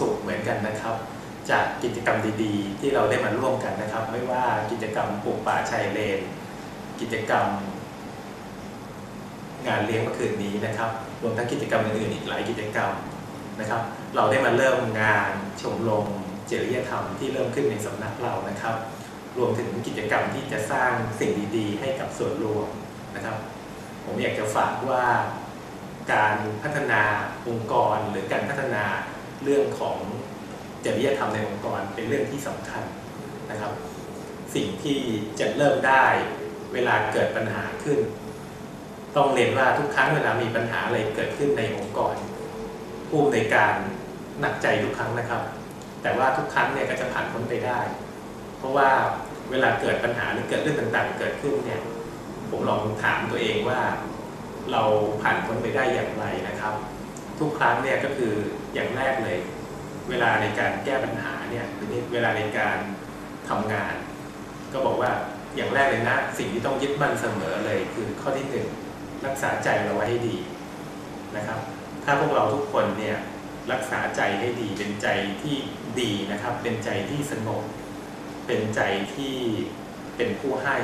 สุขเหมือนกันนะครับ จากกิจกรรมดีๆ ที่เราได้มาร่วมกันนะครับ ไม่ว่ากิจกรรมปลูกป่าชายเลน กิจกรรม งานเลี้ยงเมื่อคืนนี้นะครับรวมทั้งกิจกรรมอื่นๆอีกหลายกิจกรรมนะครับ เราได้มาเริ่มงานชมรมจริยธรรมที่เริ่มขึ้นในสำนักเรานะครับ รวมถึงกิจกรรมที่จะสร้างสิ่งดีๆ ให้กับส่วนรวมนะครับ ผมอยากจะฝากว่าการพัฒนาองค์กรหรือการพัฒนา เรื่องของจริยธรรมในองค์กรเป็นเรื่องที่สำคัญนะครับ สิ่งที่จะเริ่มได้เวลาเกิดปัญหาขึ้น ต้องเรียนว่าทุกครั้งเวลามีปัญหาอะไรเกิดขึ้นในองค์กรผู้ในการหนักใจทุกครั้งนะครับ แต่ว่าทุกครั้งเนี่ยก็จะผ่านพ้นไปได้ เพราะว่าเวลาเกิดปัญหาหรือเกิดเรื่องต่างๆ เกิดขึ้นเนี่ยผมลองถามตัวเองว่า เราผ่านพ้นไปได้อย่างไรนะครับ ทุกครั้งเนี่ยก็คืออย่างแรกเลย เวลาในการแก้ปัญหาเนี่ยหรือเวลาในการทำงาน ก็บอกว่าอย่างแรกเลยนะ สิ่งที่ต้องยึดมั่นเสมอเลยคือข้อที่หนึ่งรักษาใจเราไว้ให้ดีนะครับ ถ้าพวกเราทุกคนเนี่ยรักษาใจให้ดีเป็นใจที่ดีนะครับ เป็นใจที่สงบเป็นใจที่เป็นผู้ให้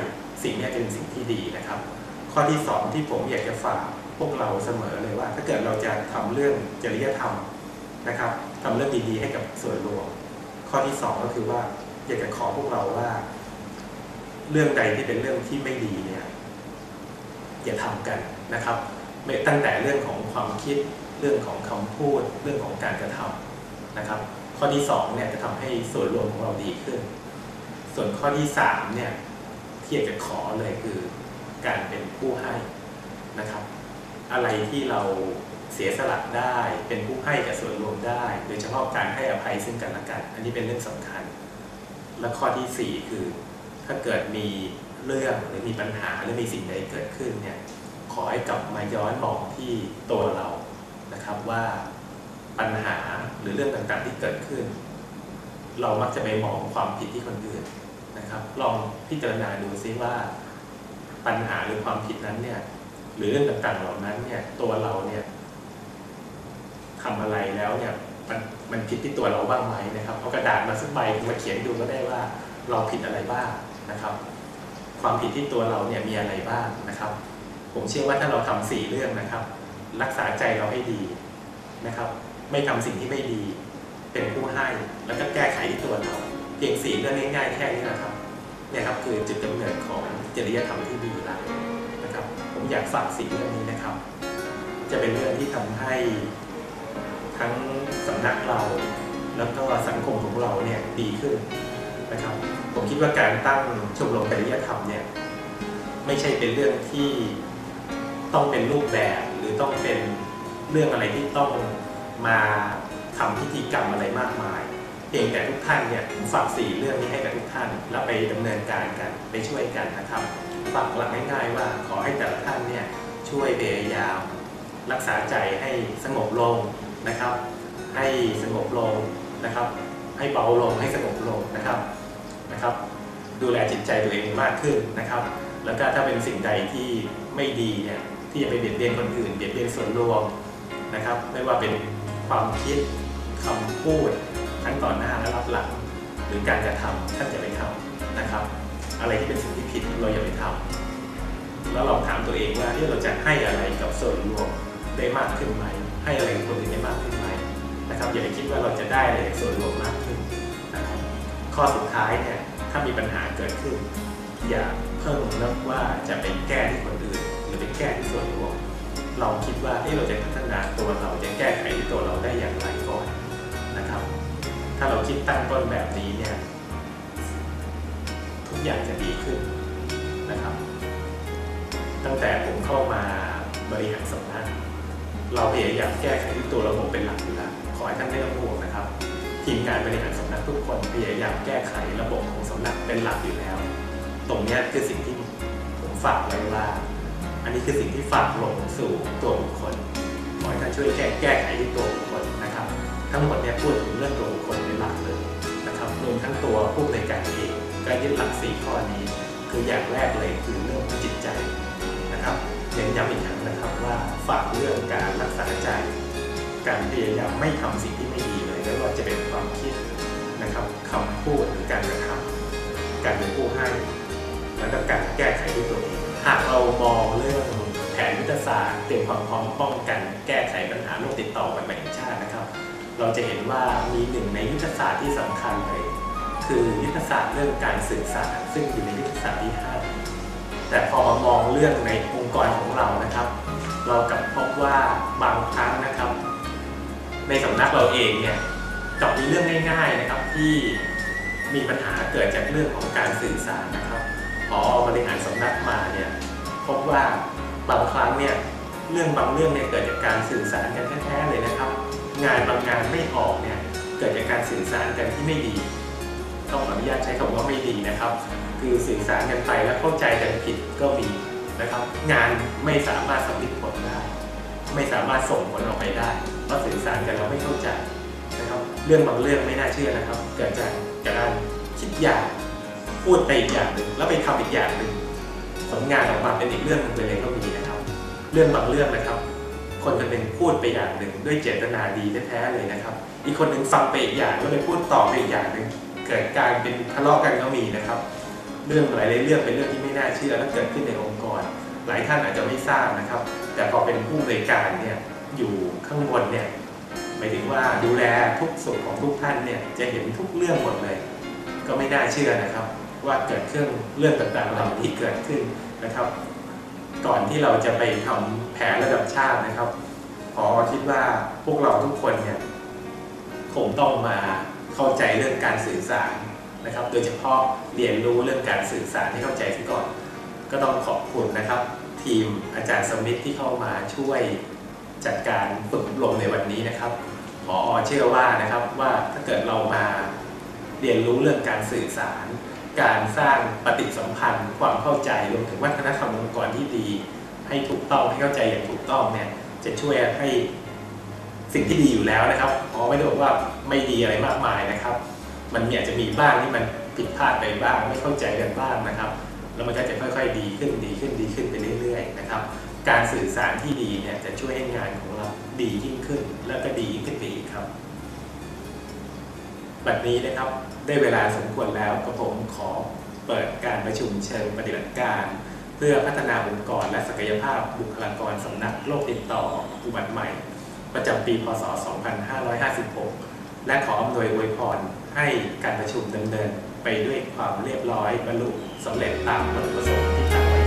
สิ่งนี้เป็นสิ่งที่ดีนะครับ ข้อที่สองที่ผมอยากจะฝากพวกเราเสมอเลยว่า ถ้าเกิดเราจะทำเรื่องจริยธรรมนะครับทำเรื่องดีๆให้กับส่วนรวม ข้อที่สองก็คือว่าอยากจะขอพวกเราว่า เรื่องใดที่เป็นเรื่องที่ไม่ดีเนี่ยอย่าทำกันนะครับตั้งแต่เรื่องของความคิดเรื่องของคำพูดเรื่องของการกระทำนะครับ ข้อที่สองเนี่ยจะทำให้ส่วนรวมของเราดีขึ้น ส่วนข้อที่สามเนี่ยที่อยากจะขอเลยคือ การเป็นผู้ให้นะครับ อะไรที่เราเสียสละได้เป็นผู้ให้กับส่วนรวมได้ โดยเฉพาะการให้อภัยซึ่งกันและกัน อันนี้เป็นเรื่องสำคัญ และข้อที่สี่คือ ถ้าเกิดมีเรื่องหรือมีปัญหาหรือมีสิ่งใดเกิดขึ้นเนี่ยขอให้กลับมาย้อนมองที่ตัวเรานะครับว่าปัญหาหรือเรื่องต่างๆที่เกิดขึ้น เรามักจะไปมองความผิดที่คนอื่นนะครับ ลองพิจารณาดูซิว่า ปัญหาหรือความผิดนั้นเนี่ย หรือเรื่องต่างๆเหล่านั้นเนี่ย ตัวเราเนี่ยทำอะไรแล้วเนี่ยมันมันผิดที่ตัวเราบ้างไหมนะครับเอากระดาษมาสักใบมาเขียนดูก็ได้ว่าเราผิดอะไรบ้างนะครับ ความผิดที่ตัวเราเนี่ยมีอะไรบ้างนะครับ ผมเชื่อว่าถ้าเราทำสี่เรื่องนะครับ รักษาใจเราให้ดีนะครับ ไม่ทำสิ่งที่ไม่ดี เป็นผู้ให้แล้วก็แก้ไขที่ตัวเรา เพียงสี่เรื่องง่ายๆแค่นี้นะครับ เนี่ยครับคือจุดกำเนิดของจริยธรรมที่ดีล้วนะครับ ผมอยากฝากสี่เรื่องนี้นะครับ จะเป็นเรื่องที่ทำให้ทั้งสำนักเรา แล้วก็สังคมของเราเนี่ยดีขึ้นนะครับ ผมคิดว่าการตั้งชมรมจริยธรรมเนี่ยไม่ใช่เป็นเรื่องที่ต้องเป็นรูปแบบหรือต้องเป็นเรื่องอะไรที่ต้องมาทำพิธีกรรมอะไรมากมาย เพียงแต่ทุกท่านเนี่ยฝากสี่เรื่องนี้ให้กับทุกท่าน แล้วไปดำเนินการกันไปช่วยกันนะครับฝากหลักง่ายๆว่าขอให้แต่ละท่านเนี่ยช่วยพยายามรักษาใจให้สงบลงนะครับ ให้สงบลงนะครับ ให้เบาลงให้สงบลงนะครับนะครับ ดูแลจิตใจตัวเองมากขึ้นนะครับ แล้วก็ถ้าเป็นสิ่งใดที่ไม่ดีเนี่ยที่จะไปเบียดเบียนคนอื่นเบียดเบียนส่วนรวมนะครับ ไม่ว่าเป็นความคิดคำพูด ทั้งต่อหน้าและรับหลัง หรือการกระทำท่านอย่าไปทำนะครับ อะไรที่เป็นสิ่งที่ผิดเราอย่าไปทำแล้วลองถามตัวเองว่าที่เราจะให้อะไรกับส่วนรวมได้มากขึ้นไหม ให้อะไรกับคนอื่นได้มากขึ้นไหมนะครับ อย่าไปคิดว่าเราจะได้อะไรส่วนรวมมากขึ้นนะครับข้อสุดท้ายเนี่ยถ้ามีปัญหาเกิดขึ้น อย่าเพิ่งนึกว่าจะไปแก้ที่คนอื่น หรือไปแก้ที่ส่วนรวมเราคิดว่าเอ๊ะเราจะพัฒนาตัวเราจะแก้ไขที่ตัวเราได้อย่างไราเราคิดตั้งต้นแบบนี้เนี่ยทุกอย่างจะดีขึ้นนะครับ ตั้งแต่ผมเข้ามาบริหารสำนักเราพยายามแก้ไขที่ตัวระบบเป็นหลักอยู่แล้วขอให้ท่านไม่ต้องห่วงนะครับทีมงานบริหารสำนักทุกคนพยายามแก้ไขระบบของสำนักเป็นหลักอยู่แล้ว ตรงนี้คือสิ่งที่ผมฝากไว้ว่า อันนี้คือสิ่งที่ฝากลงสู่ตัวบุคคลขอให้ท่านช่วยแก้แก้ไขที่ตัวบุคคลนะ ทั้งหมดเนี่ยพูดถึงเรื่องตัวบุคคลเป็นหลักเลยนะครับรวมทั้งตัวผู้ในวยการเองก็ยึดหลักสี่ข้อนี้ คืออย่างแรกเลยคือเรื่องของจิตใจนะครับเน้นย้ำอีกครั้งนะครับว่าฝากเรื่องการรักษาใจ การพยายามไม่ทำสิ่งที่ไม่ดีเลยไม่ว่าจะเป็นความคิดนะครับคำพูดหรือการกระทำการเป็นผู้ให้ แล้วก็การแก้ไขด้วยตัวเองหากเรามองเรื่องแผนยุทธศาสตร์เตรียมความพร้อมป้องกันแก้ไขปัญหาโรคติดต่อแบบแห่งชาตินะครับ เราจะเห็นว่ามีหนึ่งในยุทธศาสตร์ที่สำคัญเลย คือยุทธศาสตร์เรื่องการสื่อสารซึ่งอยู่ในยุทธศาสตร์ที่ห้าแต่พอมามองเรื่องในองค์กรของเรานะครับ เรากลับพบว่าบางครั้งนะครับ ในสำนักเราเองเนี่ยกับมีเรื่องง่าย ๆนะครับที่มีปัญหาเกิดจากเรื่องของการสื่อสารนะครับพอบริหารสำนักมาเนี่ยพบว่าบางครั้งเนี่ยเรื่องบางเรื่องเนี่ยเกิดจากการสื่อสารกันแท้ๆเลยนะครับ งานบางงานไม่ออกเนี่ยเกิดจากการสื่อสารกันที่ไม่ดี ต้องขออนุญาตใช้คำว่าไม่ดีนะครับ คือสื่อสารกันไปแล้วเข้าใจกันผิดก็มีนะครับ งานไม่สามารถสำเร็จผลได้ ไม่สามารถส่งผลออกไปได้เพราะสื่อสารกันเราไม่เข้าใจนะครับ เรื่องบางเรื่องไม่น่าเชื่อนะครับ เกิดจากการคิดอย่างพูดไปอีกอย่างหนึ่งแล้วไปทำอีกอย่างหนึ่งผลงานออกมาเป็นอีกเรื่องหนึ่งไปเลยก็มีนะครับ เรื่องบางเรื่องนะครับ คนคนหนึ่งพูดไปอย่างหนึ่งด้วยเจตนาดีแท้ๆเลยนะครับ อีกคนหนึ่งฟังไปอีกอย่างแล้วไปพูดต่อไปอีกอย่างหนึ่งเกิดการเป็นทะเลาะกันก็มีนะครับ เรื่องหลายๆเรื่องเป็นเรื่องที่ไม่น่าเชื่อและเกิดขึ้นในองค์กร หลายท่านอาจจะไม่ทราบนะครับ แต่พอเป็นผู้บริการเนี่ยอยู่ข้างบนเนี่ยหมายถึงว่าดูแลทุกส่วนของทุกท่านเนี่ยจะเห็นทุกเรื่องหมดเลย ก็ไม่น่าเชื่อนะครับ ว่าเกิดขึ้นเรื่องต่างๆเหล่านี้เกิดขึ้นนะครับ ก่อนที่เราจะไปทำแผนระดับชาตินะครับพอคิดว่าพวกเราทุกคนเนี่ยคงต้องมาเข้าใจเรื่องการสื่อสารนะครับ โดยเฉพาะเรียนรู้เรื่องการสื่อสารให้เข้าใจซะก่อน ก็ต้องขอบคุณนะครับ ทีมอาจารย์สมิธที่เข้ามาช่วยจัดการฝึกอบรมในวันนี้นะครับพอเชื่อว่านะครับว่าถ้าเกิดเรามาเรียนรู้เรื่องการสื่อสาร การสร้างปฏิสัมพันธ์ ความเข้าใจรวมถึงวัฒนธรรมองค์กรที่ดี ให้ถูกต้องให้เข้าใจอย่างถูกต้องเนี่ยจะช่วยให้สิ่งที่ดีอยู่แล้วนะครับอ๋อไม่ได้บอกว่าไม่ดีอะไรมากมายนะครับ มันมีอาจจะมีบ้างที่มันผิดพลาดไปบ้างไม่เข้าใจกันบ้างนะครับ แล้วมันก็จะค่อยๆ ดีขึ้นดีขึ้นดีขึ้นไปเรื่อยๆนะครับ การสื่อสารที่ดีเนี่ยจะช่วยให้งานของเราดียิ่งขึ้น แล้วก็ดียิ่งขึ้นไปอีกครับ บัดนี้นะครับได้เวลาสมควรแล้วกระผมขอเปิดการประชุมเชิงปฏิบัติการ เพื่อพัฒนาองค์กรและศักยภาพบุคลากรสำนักโรคติดต่ออุบัติใหม่ ประจำปีพศ 2556 และขออำนวยอวยพรให้การประชุมดำเนินไปด้วยความเรียบร้อยบรรลุสำเร็จตามวัตถุประสงค์ที่ตั้งไว้